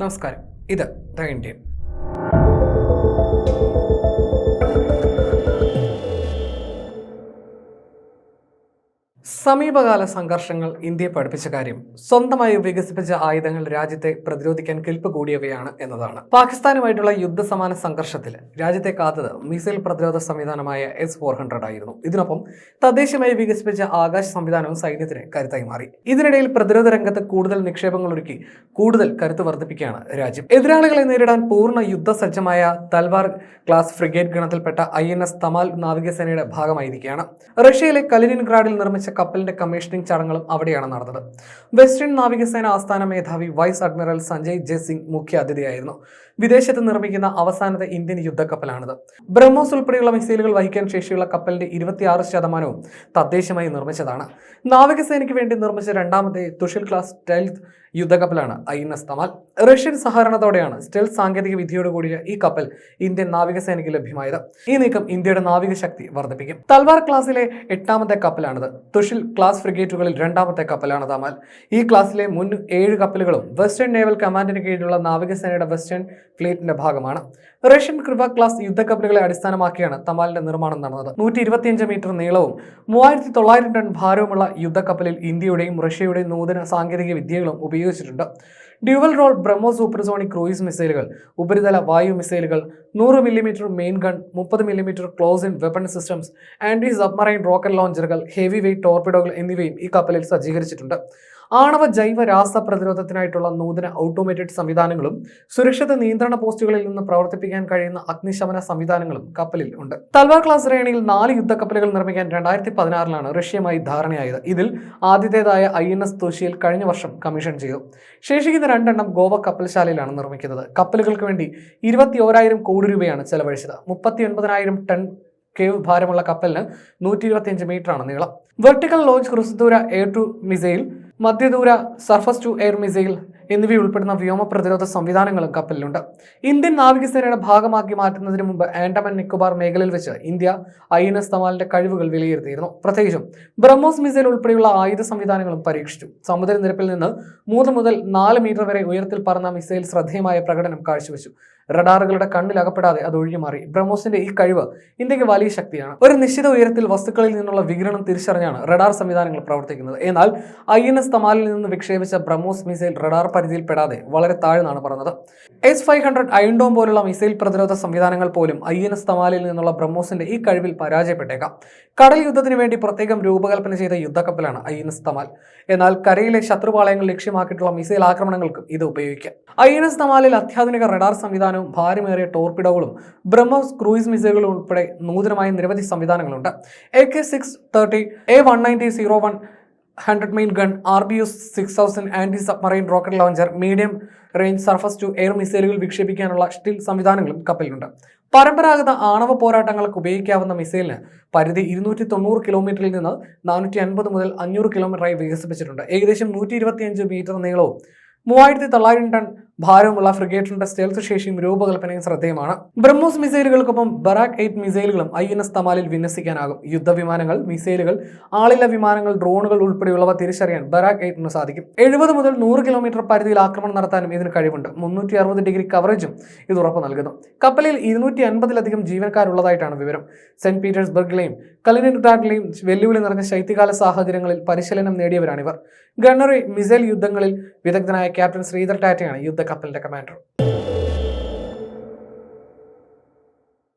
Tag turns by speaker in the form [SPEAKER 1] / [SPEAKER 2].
[SPEAKER 1] നമസ്കാരം. ഇത് ഇന്ത്യൻ. സമീപകാല സംഘർഷങ്ങൾ ഇന്ത്യയെ പഠിപ്പിച്ച കാര്യം സ്വന്തമായി വികസിപ്പിച്ച ആയുധങ്ങൾ രാജ്യത്തെ പ്രതിരോധിക്കാൻ കെൽപ്പ് കൂടിയവയാണ് എന്നതാണ്. പാകിസ്ഥാനുമായിട്ടുള്ള യുദ്ധസമാന സംഘർഷത്തിൽ രാജ്യത്തെ കാത്തത് മിസൈൽ പ്രതിരോധ സംവിധാനമായ എസ് ഫോർ ഹൺഡ്രഡ് ആയിരുന്നു. ഇതിനൊപ്പം തദ്ദേശീയമായി വികസിപ്പിച്ച ആകാശ സംവിധാനവും സൈന്യത്തിന് കരുത്തായി മാറി. ഇതിനിടയിൽ പ്രതിരോധ രംഗത്ത് കൂടുതൽ നിക്ഷേപങ്ങൾ ഒരുക്കി കൂടുതൽ കരുത്ത് വർദ്ധിപ്പിക്കുകയാണ് രാജ്യം. എതിരാളികളെ നേരിടാൻ പൂർണ യുദ്ധസജ്ജമായ തൽവാർ ക്ലാസ് ഫ്രിഗേറ്റ് ഗണത്തിൽപ്പെട്ട ഐ എൻ എസ് തമാൽ നാവികസേനയുടെ ഭാഗമായിരിക്കുകയാണ്. റഷ്യയിലെ കലിനിൻഗ്രാഡിൽ നിർമ്മിച്ച കപ്പലിന്റെ കമ്മീഷനിംഗ് ചടങ്ങുകളും അവിടെയാണ് നടന്നത്. വെസ്റ്റേൺ നാവികസേന ആസ്ഥാന മേധാവി വൈസ് അഡ്മിറൽ സഞ്ജയ് ജയ്സിംഗ് മുഖ്യ അതിഥിയായിരുന്നു വിദേശത്ത് നിർമ്മിക്കുന്ന അവസാനത്തെ ഇന്ത്യൻ യുദ്ധക്കപ്പലാണിത്. ബ്രഹ്മോസ് ഉൾപ്പെടെയുള്ള മിസൈലുകൾ വഹിക്കാൻ ശേഷിയുള്ള കപ്പലിന്റെ ഇരുപത്തിയാറ് ശതമാനവും തദ്ദേശമായി നിർമ്മിച്ചതാണ്. നാവികസേനയ്ക്ക് വേണ്ടി നിർമ്മിച്ച രണ്ടാമത്തെ Tushil class stealth യുദ്ധക്കപ്പലാണ് I N S Tamal. Russian സഹകരണത്തോടെയാണ് സ്റ്റെൽ സാങ്കേതിക വിദ്യയോട് കൂടിയ ഈ കപ്പൽ ഇന്ത്യൻ നാവികസേനയ്ക്ക് ലഭ്യമായത്. ഈ നീക്കം ഇന്ത്യയുടെ നാവിക ശക്തി വർദ്ധിപ്പിക്കും. തൽവാർ ക്ലാസ്സിലെ എട്ടാമത്തെ കപ്പലാണിത്. തുഷിൽ ക്ലാസ് ഫ്രിഗേറ്റുകളിൽ രണ്ടാമത്തെ കപ്പലാണ് തമാൽ. ഈ ക്ലാസ്സിലെ മുൻ ഏഴ് കപ്പലുകളും വെസ്റ്റേൺ നേവൽ കമാൻഡിന് കീഴിലുള്ള നാവികസേനയുടെ വെസ്റ്റേൺ ഫ്ലീറ്റിന്റെ ഭാഗമാണ്. റഷ്യൻ കൃപ ക്ലാസ് യുദ്ധക്കപ്പലുകളെ അടിസ്ഥാനമാക്കിയാണ് തമാലിന്റെ നിർമ്മാണം നടന്നത്. നൂറ്റി ഇരുപത്തിയഞ്ച് മീറ്റർ നീളവും മൂവായിരത്തി തൊള്ളായിരം ടൺ ഭാരവുമുള്ള യുദ്ധക്കപ്പലിൽ ഇന്ത്യയുടെയും റഷ്യയുടെയും നൂതന സാങ്കേതിക വിദ്യകളും ഉപയോഗിച്ചിട്ടുണ്ട്. Dual role BrahMos supersonic cruise മിസൈലുകൾ ഉപരിതല വായു മിസൈലുകൾ നൂറ് മില്ലിമീറ്റർ മെയിൻ ഗൺ മുപ്പത് millimetre close in weapon systems anti submarine rocket ലോഞ്ചറുകൾ heavy weight ടോർപിഡോകൾ എന്നിവയും ഈ കപ്പലിൽ സജ്ജീകരിച്ചിട്ടുണ്ട്. ആണവ ജൈവ രാസ പ്രതിരോധത്തിനായിട്ടുള്ള നൂതന ഓട്ടോമേറ്റഡ് സംവിധാനങ്ങളും സുരക്ഷിത നിയന്ത്രണ പോസ്റ്റുകളിൽ നിന്ന് പ്രവർത്തിപ്പിക്കാൻ കഴിയുന്ന അഗ്നിശമന സംവിധാനങ്ങളും കപ്പലിൽ ഉണ്ട്. തൽവാർ ക്ലാസ് ശ്രേണിയിൽ നാല് യുദ്ധക്കപ്പലുകൾ നിർമ്മിക്കാൻ രണ്ടായിരത്തി പതിനാറിലാണ് റഷ്യയുമായി ധാരണയായത്. ഇതിൽ ആദ്യത്തേതായ ഐ എൻ എസ് തുഷിയിൽ കഴിഞ്ഞ വർഷം കമ്മീഷൻ ചെയ്തു. ശേഷിക്കുന്ന രണ്ടെണ്ണം ഗോവ കപ്പൽശാലയിലാണ് നിർമ്മിക്കുന്നത്. കപ്പലുകൾക്ക് വേണ്ടി ഇരുപത്തി ഓരായിരം കോടി രൂപയാണ് ചെലവഴിച്ചത്. മുപ്പത്തി ഒൻപതിനായിരം ടൺ കേവ് ഭാരമുള്ള കപ്പലിന് നൂറ്റി ഇരുപത്തിയഞ്ച് മീറ്ററാണ് നീളം. വെർട്ടിക്കൽ ലോഞ്ച് ക്രുസദൂര എയർ ടു മിസൈൽ മധ്യദൂര സർഫസ് ടു എയർ മിസൈൽ എന്നിവയുൾപ്പെടുന്ന വ്യോമ പ്രതിരോധ സംവിധാനങ്ങളും കപ്പലിലുണ്ട്. ഇന്ത്യൻ നാവികസേനയുടെ ഭാഗമാക്കി മാറ്റുന്നതിന് മുമ്പ് ആൻഡമാൻ നിക്കോബാർ മേഖലയിൽ വെച്ച് ഇന്ത്യ ഐ എൻ എസ് തമാലിന്റെ കഴിവുകൾ വിലയിരുത്തിയിരുന്നു. പ്രത്യേകിച്ചും ബ്രഹ്മോസ് മിസൈൽ ഉൾപ്പെടെയുള്ള ആയുധ സംവിധാനങ്ങളും പരീക്ഷിച്ചു. സമുദ്രനിരപ്പിൽ നിന്ന് മൂന്ന് മുതൽ നാല് മീറ്റർ വരെ ഉയരത്തിൽ പറന്ന മിസൈൽ ശ്രദ്ധേയമായ പ്രകടനം കാഴ്ചവെച്ചു. റഡാറുകളുടെ കണ്ണിൽ അകപ്പെടാതെ അത് ഒഴിഞ്ഞുമാറി. ബ്രഹ്മോസിന്റെ ഈ കഴിവ് ഇന്ത്യയ്ക്ക് വലിയ ശക്തിയാണ്. ഒരു നിശ്ചിത ഉയരത്തിൽ വസ്തുക്കളിൽ നിന്നുള്ള വികിരണം തിരിച്ചറിഞ്ഞാണ് റഡാർ സംവിധാനങ്ങൾ പ്രവർത്തിക്കുന്നത്. എന്നാൽ ഐ എൻ എസ് തമാലിൽ നിന്ന് വിക്ഷേപിച്ച ബ്രഹ്മോസ് മിസൈൽ റഡാർ പരിധിയിൽപ്പെടാതെ വളരെ താഴ്ന്നാണ് പറഞ്ഞത്. S five hundred Iron Dome പോലുള്ള മിസൈൽ പ്രതിരോധ സംവിധാനങ്ങൾ പോലും ഐ എൻ എസ് തമാലിൽ നിന്നുള്ള ബ്രഹ്മോസിന്റെ ഈ കഴിവിൽ പരാജയപ്പെട്ടേക്കാം. കടൽ യുദ്ധത്തിന് വേണ്ടി പ്രത്യേകം രൂപകൽപ്പന ചെയ്ത യുദ്ധക്കപ്പലാണ് ഐ എൻ എസ് തമാൽ. എന്നാൽ കരയിലെ ശത്രുപാളയങ്ങൾ ലക്ഷ്യമാക്കിയിട്ടുള്ള മിസൈൽ ആക്രമണങ്ങൾക്കും ഇത് ഉപയോഗിക്കാം. ഐ എൻ എസ് തമാലിൽ അത്യാധുനിക റഡാർ സംവിധാനവും ഭാരമേറിയ ടോർപിഡോകളും ബ്രഹ്മോസ് ക്രൂയിസ് മിസൈലുകളും ഉൾപ്പെടെ നൂതനമായ നിരവധി സംവിധാനങ്ങളുണ്ട്. A K six thirty A one ninety zero one hundred main gun R B S six thousand anti submarine rocket launcher medium range surface to air മിസൈലുകൾ വിക്ഷേപിക്കാനുള്ള still സംവിധാനങ്ങളും കപ്പലിലുണ്ട്. പരമ്പരാഗത ആണവ പോരാട്ടങ്ങൾക്ക് ഉപയോഗിക്കാവുന്ന മിസൈലിന് പരിധി ഇരുന്നൂറ്റി തൊണ്ണൂറ് കിലോമീറ്ററിൽ നിന്ന് നാനൂറ്റി അൻപത് മുതൽ അഞ്ഞൂറ് കിലോമീറ്ററായി വികസിപ്പിച്ചിട്ടുണ്ട്. ഏകദേശം നൂറ്റി ഇരുപത്തിയഞ്ച് മീറ്റർ നീളവും മൂവായിരത്തി തൊള്ളായിരം ടൺ ഭാരമുള്ള ഫ്രിഗേറ്റിന്റെ സ്റ്റെൽത്ത് ശേഷിയും രൂപകൽപ്പനയും ശ്രദ്ധേയമാണ്. ബ്രഹ്മോസ് മിസൈലുകൾക്കൊപ്പം ബറാക് എയ്റ്റ് മിസൈലുകളും ഐ എൻ എസ് തമാലിൽ വിന്യസിക്കാനാകും. യുദ്ധവിമാനങ്ങൾ മിസൈലുകൾ ആളില്ല വിമാനങ്ങൾ ഡ്രോണുകൾ ഉൾപ്പെടെയുള്ളവ തിരിച്ചറിയാൻ ബറാക് എയ്റ്റിന് സാധിക്കും. എഴുപത് മുതൽ നൂറ് കിലോമീറ്റർ പരിധിയിൽ ആക്രമണം നടത്താനും ഇതിന് കഴിവുണ്ട്. മുന്നൂറ്റി അറുപത് ഡിഗ്രി കവറേജും ഇത് ഉറപ്പ് നൽകുന്നു. കപ്പലിൽ ഇരുന്നൂറ്റി അൻപതിലധികം ജീവനക്കാരുള്ളതായിട്ടാണ് വിവരം. സെന്റ് പീറ്റേഴ്സ്ബർഗിലെയും കലിനിൻഗ്രാഡിലെയും വെല്ലുവിളി നിറഞ്ഞ ശൈത്യകാല സാഹചര്യങ്ങളിൽ പരിശീലനം നേടിയവരാണിവർ. ഗണ്ണറി മിസൈൽ യുദ്ധങ്ങളിൽ വിദഗ്ധനായ ക്യാപ്റ്റൻ ശ്രീധർ ടാറ്റയാണ് യുദ്ധക്കപ്പലിന്റെ കമാൻഡർ